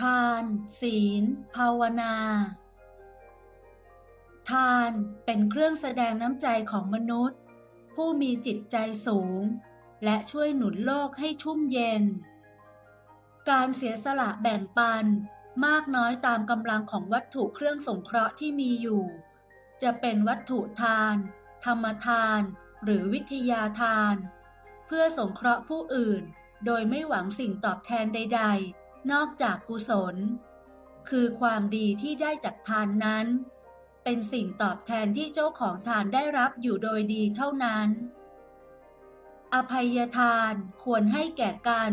ทาน ศีล ภาวนา ทานเป็นเครื่องแสดงน้ำใจของมนุษย์ ผู้มีจิตใจสูง และช่วยหนุนโลกให้ชุ่มเย็น การเสียสละแบ่งปันมากน้อยตามกำลังของวัตถุเครื่องสงเคราะห์ที่มีอยู่ จะเป็นวัตถุทาน ธรรมทาน หรือวิทยาทาน เพื่อสงเคราะห์ผู้อื่น โดยไม่หวังสิ่งตอบแทนใด ๆ นอกจากกุศล คือความดีที่ได้จากทานนั้น เป็นสิ่งตอบแทนที่เจ้าของทานได้รับอยู่โดยดีเท่านั้น อภัยทานควรให้แก่กัน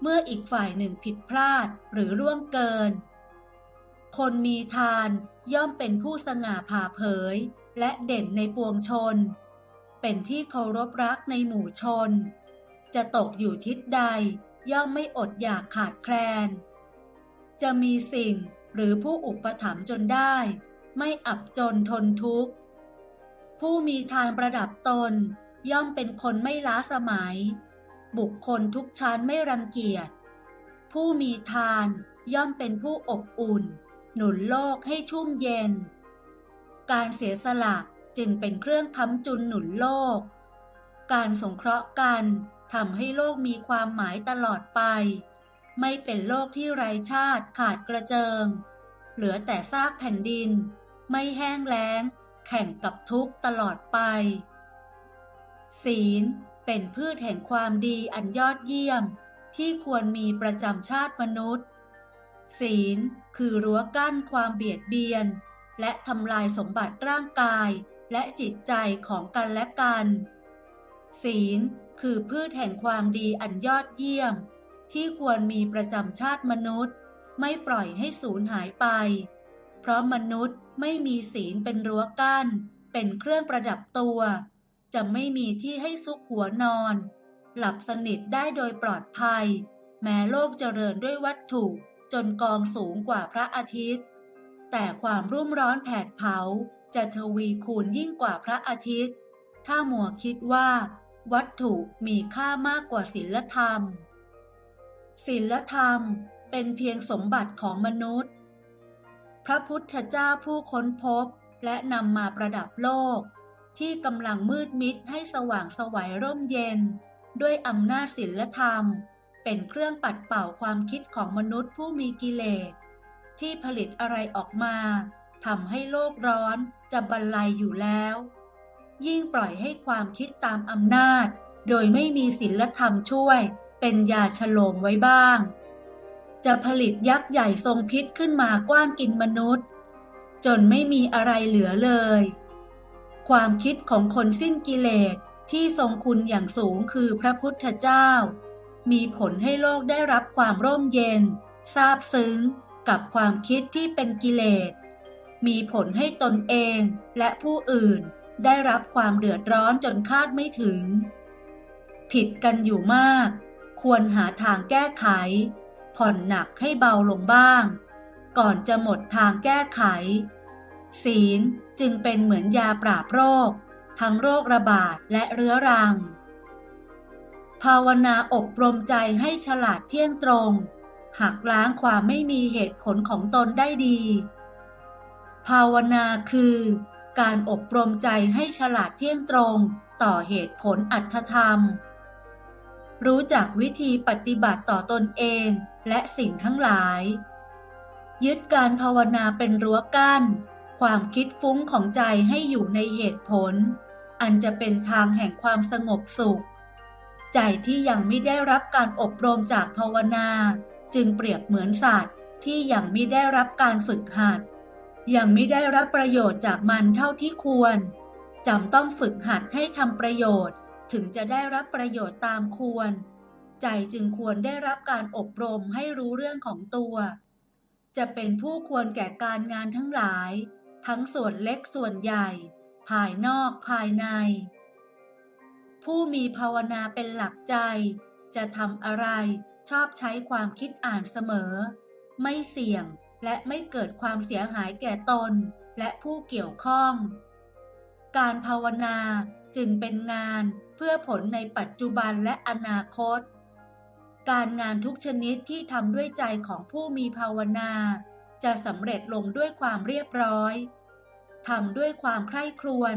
เมื่ออีกฝ่ายหนึ่งผิดพลาดหรือล่วงเกิน คนมีทานย่อมเป็นผู้สง่าผ่าเผยและเด่นในปวงชน เป็นที่เคารพรักในหมู่ชน จะตกอยู่ทิศใด ย่อมไม่อดอยากขาดแคลน จะมีสิ่งหรือผู้อุปถัมภ์จนได้ ไม่อับจนทนทุกข์ ผู้มีทานประดับตน ย่อมเป็นคนไม่ล้าสมัย บุคคลทุกชั้นไม่รังเกียจ ผู้มีทานย่อมเป็นผู้อบอุ่น หนุนโลกให้ชุ่มเย็น การเสียสละจึงเป็นเครื่องค้ำจุนหนุนโลก การสงเคราะห์กัน ทำให้โลกมีความหมายตลอดไป ไม่เป็นโลกที่ไร้ชาติขาดกระเจิง เหลือแต่ซากแผ่นดิน ไม่แห้งแล้ง แข่งกับทุกตลอดไป ศีล เป็นพืชแห่งความดีอันยอดเยี่ยม ที่ควรมีประจำชาติมนุษย์ ศีลคือรั้วกั้นความเบียดเบียน และทำลายสมบัติร่างกายและจิตใจของกันและกัน ศีล คือพืชแห่งความดีอันยอดเยี่ยม ที่ควรมีประจำชาติมนุษย์ ไม่ปล่อยให้สูญหายไป เพราะมนุษย์ไม่มีศีลเป็นรั้วกั้น เป็นเครื่องประดับตัว จะไม่มีที่ให้ซุกหัวนอน หลับสนิทได้โดยปลอดภัย แม้โลกเจริญด้วยวัตถุจนกองสูงกว่าพระอาทิตย์ แต่ความรุ่มร้อนแผดเผาจะทวีคูณยิ่งกว่าพระอาทิตย์ ถ้ามัวคิดว่า วัตถุมีค่ามากกว่าศีลธรรม ศีลธรรมเป็นเพียงสมบัติของมนุษย์ พระพุทธเจ้าผู้ค้นพบและนำมาประดับโลก ที่กำลังมืดมิดให้สว่างสวัยร่มเย็น ด้วยอำนาจศีลธรรม เป็นเครื่องปัดเป่าความคิดของมนุษย์ผู้มีกิเลส ที่ผลิตอะไรออกมาทำให้โลกร้อนจะบรรลัยอยู่แล้ว ยิ่งปล่อยให้ความคิดตามอำนาจ โดยไม่มีศีลธรรมช่วย เป็นยาฉโลมไว้บ้าง จะผลิตยักษ์ใหญ่ทรงพิษขึ้นมากว้านกินมนุษย์ จนไม่มีอะไรเหลือเลย ความคิดของคนสิ้นกิเลสที่ทรงคุณอย่างสูงคือพระพุทธเจ้า มีผลให้โลกได้รับความร่มเย็นซาบซึ้งกับความคิดที่เป็นกิเลส มีผลให้ตนเองและผู้อื่น ได้รับความเดือดร้อนจนคาดไม่ถึง ผิดกันอยู่มาก ควรหาทางแก้ไข ผ่อนหนักให้เบาลงบ้าง ก่อนจะหมดทางแก้ไข ศีลจึงเป็นเหมือนยาปราบโรค ทั้งโรคระบาดและเรื้อรัง ภาวนาอบรมใจให้ฉลาดเที่ยงตรง หักล้างความไม่มีเหตุผลของตนได้ดี ภาวนาคือ การอบรมใจให้ฉลาดเที่ยงตรงต่อเหตุผลอัตธรรม รู้จักวิธีปฏิบัติต่อตนเองและสิ่งทั้งหลาย ยึดการภาวนาเป็นรั้วกั้น ความคิดฟุ้งของใจให้อยู่ในเหตุผล อันจะเป็นทางแห่งความสงบสุข ใจที่ยังไม่ได้รับการอบรมจากภาวนา จึงเปรียบเหมือนสัตว์ที่ยังไม่ได้รับการฝึกหัด ยังไม่ได้รับประโยชน์จากมันเท่าที่ควรจำต้องฝึกหัดให้ทำประโยชน์ ถึงจะได้รับประโยชน์ตามควร ใจจึงควรได้รับการอบรมให้รู้เรื่องของตัว จะเป็นผู้ควรแก่การงานทั้งหลาย ทั้งส่วนเล็กส่วนใหญ่ ภายนอกภายใน ผู้มีภาวนาเป็นหลักใจ จะทำอะไรชอบใช้ความคิดอ่านเสมอ ไม่เสี่ยง และไม่เกิดความเสียหายแก่ตนและผู้เกี่ยวข้อง การภาวนาจึงเป็นงานเพื่อผลในปัจจุบันและอนาคต การงานทุกชนิดที่ทำด้วยใจของผู้มีภาวนา จะสำเร็จลงด้วยความเรียบร้อยทำด้วยความใคร่ครวญ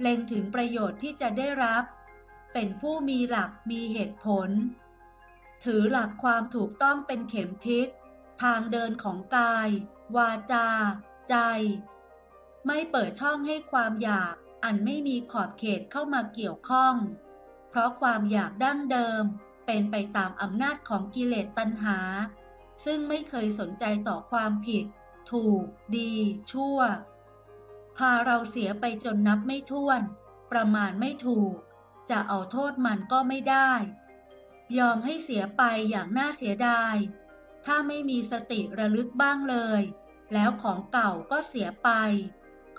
เล็งถึงประโยชน์ที่จะได้รับ เป็นผู้มีหลักมีเหตุผล ถือหลักความถูกต้องเป็นเข็มทิศ ทางเดินของกาย วาจา ใจ ไม่เปิดช่องให้ความอยากอันไม่มีขอบเขตเข้ามาเกี่ยวข้อง เพราะความอยากดั้งเดิมเป็นไปตามอำนาจของกิเลสตัณหา ซึ่งไม่เคยสนใจต่อความผิด ถูก ดี ชั่ว พาเราเสียไปจนนับไม่ถ้วน ประมาณไม่ถูก จะเอาโทษมันก็ไม่ได้ ยอมให้เสียไปอย่างน่าเสียดาย ถ้าไม่มีสติระลึกบ้างเลย แล้วของเก่าก็เสียไป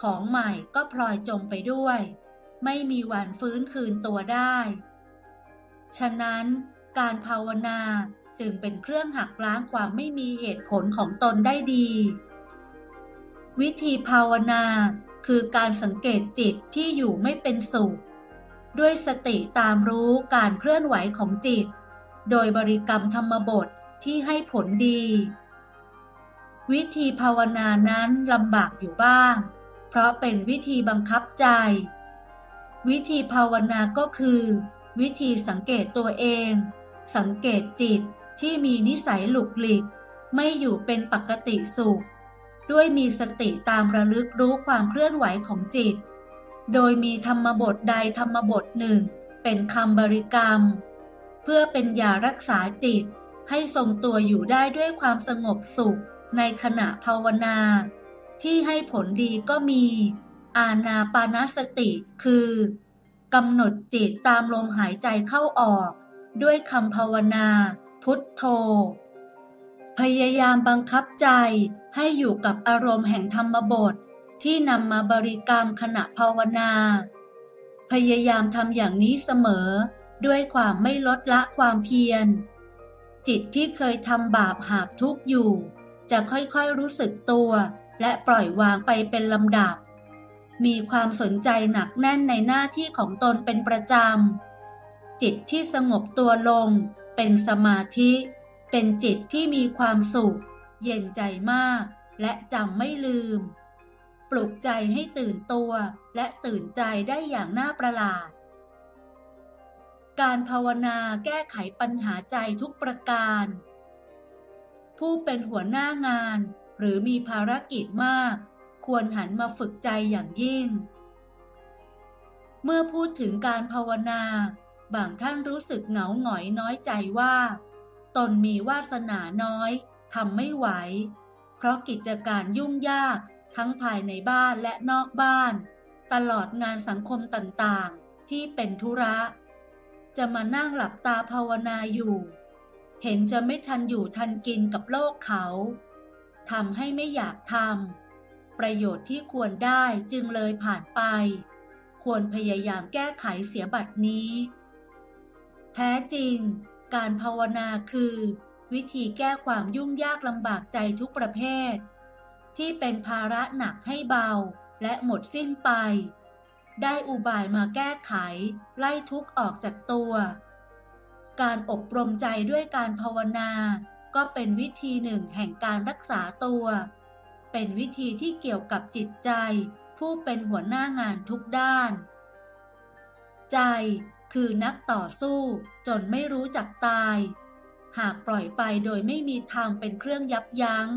ของใหม่ก็พลอยจมไปด้วย ไม่มีวันฟื้นคืนตัวได้ ฉะนั้นการภาวนาจึงเป็นเครื่องหักล้างความไม่มีเหตุผลของตนได้ดี วิธีภาวนาคือการสังเกตจิตที่อยู่ไม่เป็นสุข ด้วยสติตามรู้การเคลื่อนไหวของจิต โดยบริกรรมธรรมบท ที่ให้ผลดี วิธีภาวนานั้นลำบากอยู่บ้าง เพราะเป็นวิธีบังคับใจ วิธีภาวนาก็คือ วิธีสังเกตตัวเอง สังเกตจิตที่มีนิสัยหลุกหลิก ไม่อยู่เป็นปกติสุข ด้วยมีสติตามระลึกรู้ความเคลื่อนไหวของจิต โดยมีธรรมบทใดธรรมบทหนึ่ง เป็นคำบริกรรม เพื่อเป็นยารักษาจิต ให้ทรงตัวอยู่ได้ด้วยความสงบสุขในขณะภาวนา ที่ให้ผลดีก็มี อาณาปานสติคือกำหนดจิตตามลมหายใจเข้าออก ด้วยคำภาวนา พุทโธ พยายามบังคับใจให้อยู่กับอารมณ์แห่งธรรมบท ที่นำมาบริกรรมขณะภาวนา พยายามทำอย่างนี้เสมอ ด้วยความไม่ลดละความเพียร จิตที่เคยทำบาปหาบทุกข์อยู่ จะค่อยๆรู้สึกตัว และปล่อยวางไปเป็นลำดับ มีความสนใจหนักแน่นในหน้าที่ของตนเป็นประจำ จิตที่สงบตัวลง เป็นสมาธิ เป็นจิตที่มีความสุข เย็นใจมาก และจำไม่ลืม ปลุกใจให้ตื่นตัวและตื่นใจได้อย่างน่าประหลาด การภาวนาแก้ไขปัญหาใจทุกประการ ผู้เป็นหัวหน้างาน หรือมีภารกิจมาก ควรหันมาฝึกใจอย่างยิ่ง เมื่อพูดถึงการภาวนา บางท่านรู้สึกเหงาหงอยน้อยใจว่า ตนมีวาสนาน้อยทำไม่ไหว เพราะกิจการยุ่งยากทั้งภายในบ้านและนอกบ้าน ตลอดงานสังคมต่างๆ ที่เป็นธุระ จะมานั่งหลับตาภาวนาอยู่ เห็นจะไม่ทันอยู่ทันกินกับโลกเขาทำให้ไม่อยากทำประโยชน์ที่ควรได้จึงเลยผ่านไป ควรพยายามแก้ไขเสียบัดนี้ แท้จริง การภาวนาคือ วิธีแก้ความยุ่งยากลำบากใจทุกประเภท ที่เป็นภาระหนักให้เบาและหมดสิ้นไป ได้อุบายมาแก้ไข ไล่ทุกข์ออกจากตัว การอบรมใจด้วยการภาวนา ก็เป็นวิธีหนึ่งแห่งการรักษาตัว เป็นวิธีที่เกี่ยวกับจิตใจ ผู้เป็นหัวหน้างานทุกด้าน ใจคือนักต่อสู้จนไม่รู้จักตาย หากปล่อยไปโดยไม่มีทางเป็นเครื่องยับยัง้ง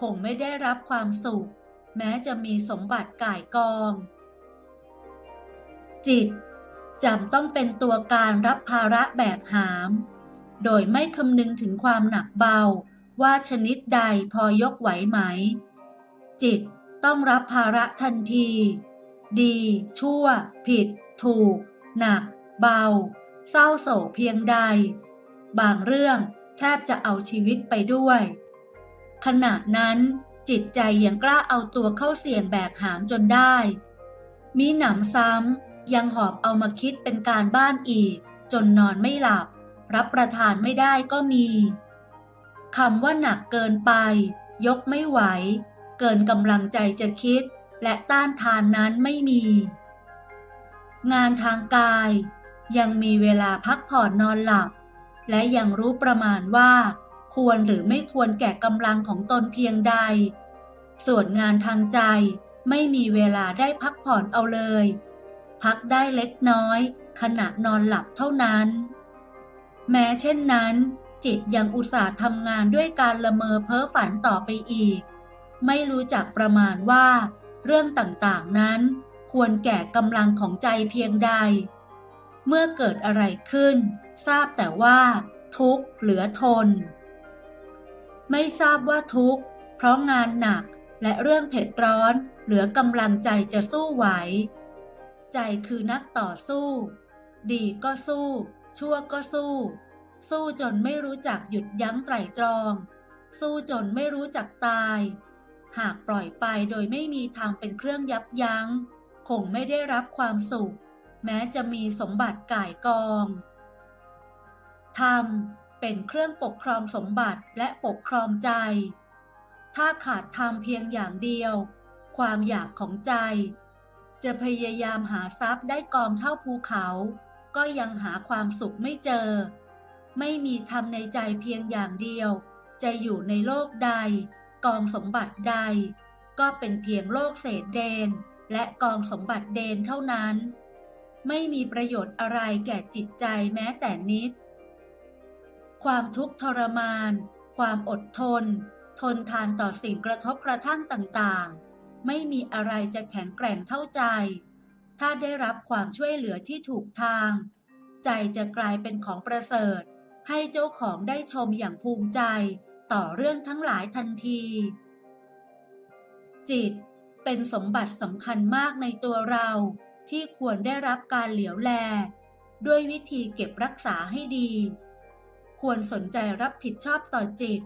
คงไม่ได้รับความสุข แม้จะมีสมบัติก่ายกอง จิตจำต้องเป็นตัวการรับภาระแบกหาม โดยไม่คำนึงถึงความหนักเบาว่าชนิดใดพอยกไหวไหม จิตต้องรับภาระทันที ดี ชั่ว ผิด ถูก หนัก เบา เศร้าโศกเพียงใด บางเรื่องแทบจะเอาชีวิตไปด้วย ขณะนั้นจิตใจยังกล้าเอาตัวเข้าเสี่ยงแบกหามจนได้ มีหนำซ้ำ ยังหอบเอามาคิดเป็นการบ้านอีก จนนอนไม่หลับ รับประทานไม่ได้ก็มีคำว่าหนักเกินไป ยกไม่ไหว เกินกำลังใจจะคิด และต้านทานนั้นไม่มี งานทางกาย ยังมีเวลาพักผ่อนนอนหลับ และยังรู้ประมาณว่า ควรหรือไม่ควรแก่กำลังของตนเพียงใด ส่วนงานทางใจไม่มีเวลาได้พักผ่อนเอาเลย พักได้เล็กน้อย ขณะนอนหลับเท่านั้น แม้เช่นนั้น จิตยังอุตส่าห์ทำงานด้วยการละเมอเพ้อฝันต่อไปอีก ไม่รู้จักประมาณว่า เรื่องต่างๆนั้น ควรแก่กำลังของใจเพียงใด เมื่อเกิดอะไรขึ้น ทราบแต่ว่า ทุกข์เหลือทน ไม่ทราบว่าทุกข์เพราะงานหนักและเรื่องเผ็ดร้อนเหลือกำลังใจจะสู้ไหว ใจคือนักต่อสู้ ดีก็สู้ ชั่วก็สู้ สู้จนไม่รู้จักหยุดยั้งไตรตรอง สู้จนไม่รู้จักตาย หากปล่อยไปโดยไม่มีทางเป็นเครื่องยับยัง้ง คงไม่ได้รับความสุข แม้จะมีสมบัติก่ายกองธรรมเป็นเครื่องปกครองสมบัติและปกครองใจ ถ้าขาดธรรมเพียงอย่างเดียว ความอยากของใจ จะพยายามหาทรัพย์ได้กองเท่าภูเขา ก็ยังหาความสุขไม่เจอ ไม่มีธรรมในใจเพียงอย่างเดียว จะอยู่ในโลกใด กองสมบัติใด ก็เป็นเพียงโลกเศษเดน และกองสมบัติเดนเท่านั้น ไม่มีประโยชน์อะไรแก่จิตใจแม้แต่นิด ความทุกข์ทรมาน ความอดทน ทนทานต่อสิ่งกระทบกระทั่งต่างๆ ไม่มีอะไรจะแข็งแกร่งเท่าใจ ถ้าได้รับความช่วยเหลือที่ถูกทาง ใจจะกลายเป็นของประเสริฐ ให้เจ้าของได้ชมอย่างภูมิใจ ต่อเรื่องทั้งหลายทันที จิต เป็นสมบัติสำคัญมากในตัวเรา ที่ควรได้รับการเหลียวแล ด้วยวิธีเก็บรักษาให้ดี ควรสนใจรับผิดชอบต่อจิต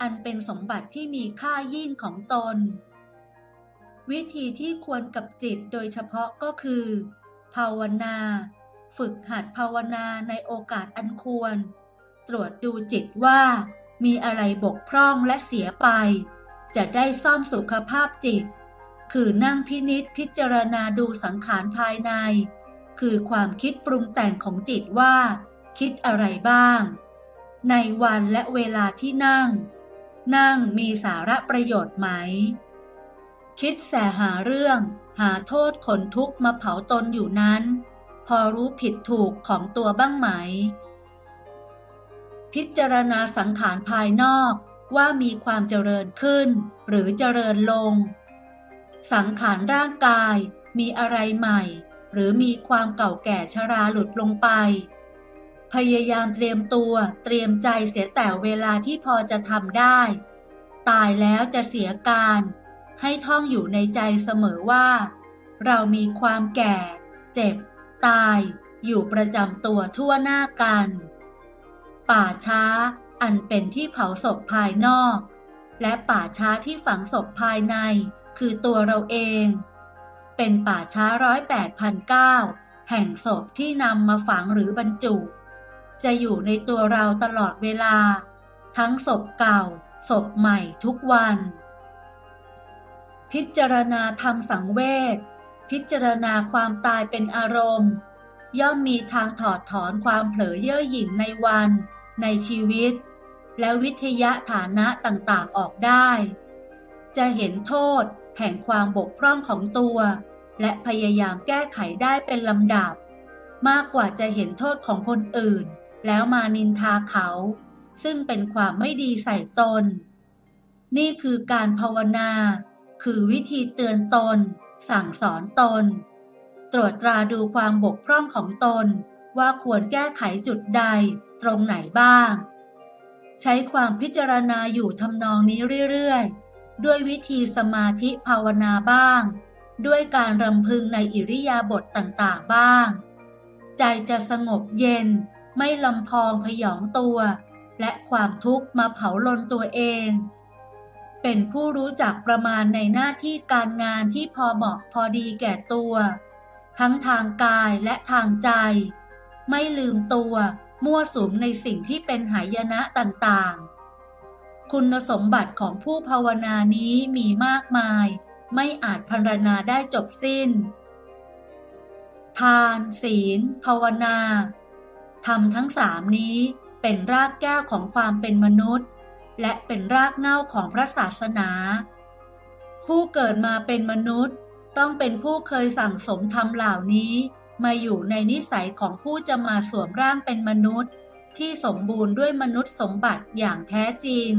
อันเป็นสมบัติที่มีค่ายิ่งของตน วิธีที่ควรกับจิตโดยเฉพาะก็คือ ภาวนา ฝึกหัดภาวนาในโอกาสอันควร ตรวจดูจิตว่า มีอะไรบกพร่องและเสียไป จะได้ซ่อมสุขภาพจิต คือนั่งพินิษพิจารณาดูสังขารภายใน คือความคิดปรุงแต่งของจิตว่า คิดอะไรบ้าง ในวันและเวลาที่นั่ง นั่งมีสาระประโยชน์ไหม คิดแสหาเรื่อง หาโทษขนทุกข์มาเผาตนอยู่นั้น พอรู้ผิดถูกของตัวบ้างไหม พิจารณาสังขารภายนอกว่ามีความเจริญขึ้น หรือเจริญลง สังขารร่างกายมีอะไรใหม่ หรือมีความเก่าแก่ชราหลุดลงไป พยายามเตรียมตัวเตรียมใจเสียแต่เวลาที่พอจะทำได้ ตายแล้วจะเสียการ ให้ท่องอยู่ในใจเสมอว่า เรามีความแก่ เจ็บ ตาย อยู่ประจำตัวทั่วหน้ากัน ป่าช้าอันเป็นที่เผาศพภายนอก และป่าช้าที่ฝังศพภายใน คือตัวเราเอง เป็นป่าช้าร้อยแปดพันเก้าแห่งศพที่นำมาฝังหรือบรรจุ จะอยู่ในตัวเราตลอดเวลา ทั้งศพเก่าศพใหม่ทุกวัน พิจารณาธรรมสังเวชพิจารณาความตายเป็นอารมณ์ ย่อมมีทางถอดถอนความเผลอเย่อหยิ่งในวัน ในชีวิต และวิทยาฐานะต่างๆออกได้ จะเห็นโทษแห่งความบกพร่องของตัว และพยายามแก้ไขได้เป็นลำดับ มากกว่าจะเห็นโทษของคนอื่น แล้วมานินทาเขา ซึ่งเป็นความไม่ดีใส่ตน นี่คือการภาวนา คือวิธีเตือนตน สั่งสอนตน ตรวจตราดูความบกพร่องของตน ว่าควรแก้ไขจุดใด ตรงไหนบ้าง ใช้ความพิจารณาอยู่ทำนองนี้เรื่อยๆ ด้วยวิธีสมาธิภาวนาบ้าง ด้วยการรำพึงในอิริยาบถต่างๆบ้าง ใจจะสงบเย็น ไม่ลำพองพยองตัว และความทุกข์มาเผาลนตัวเอง เป็นผู้รู้จักประมาณในหน้าที่การงานที่พอเหมาะพอดีแก่ตัว ทั้งทางกายและทางใจ ไม่ลืมตัวมั่วสุมในสิ่งที่เป็นหายนะต่างๆ คุณสมบัติของผู้ภาวนานี้มีมากมาย ไม่อาจพรรณนาได้จบสิ้น ทาน ศีล ภาวนาธรรมทั้งสามนี้เป็นรากแก้วของความเป็นมนุษย์ และเป็นรากเง้าของพระศาสนา ผู้เกิดมาเป็นมนุษย์ ต้องเป็นผู้เคยสั่งสมธรรมเหล่านี้ มาอยู่ในนิสัยของผู้จะมาสวมร่างเป็นมนุษย์ ที่สมบูรณ์ด้วยมนุษย์สมบัติอย่างแท้จริง